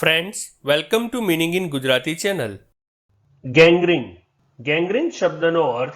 Friends welcome to meaning in Gujarati channel gangrene gangrene શબ્દનો અર્થ,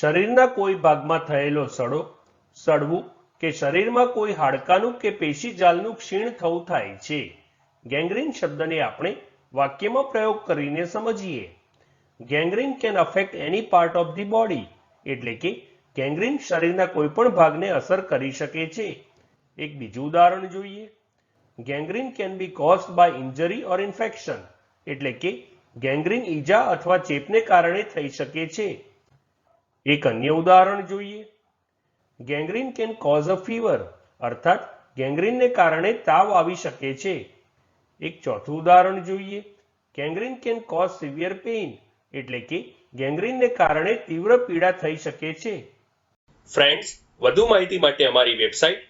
શરીરના કોઈ ભાગમાં થયેલો સડો, સડવું કે શરીરમાં કોઈ હાડકાનું કે પેશીજાલનું ક્ષીણ થવું થાય છે. ગેંગ્રીન શબ્દને આપણે વાક્યમાં પ્રયોગ કરીને સમજીએ. Gangrene can affect any part of the body એટલે કે ગેંગ્રીન શરીરના કોઈ પણ ભાગને અસર કરી શકે છે. એક બીજું ઉદાહરણ જોઈએ. Gangrene can be cause by injury or infection એટલે કે ગેંગ્રીન ઈજા અથવા ચેપને કારણે થઈ શકે છે. એક અન્ય ઉદાહરણ જોઈએ. Gangrene can cause a fever અર્થાત ગેંગ્રીનને કારણે તાવ આવી શકે છે. એક ચોથું ઉદાહરણ જોઈએ. Gangrene can cause severe pain એટલે કે ગેંગ્રીનને કારણે તીવ્ર પીડા થઈ શકે છે. ફ્રેન્ડ્સ વધુ માહિતી માટે અમારી website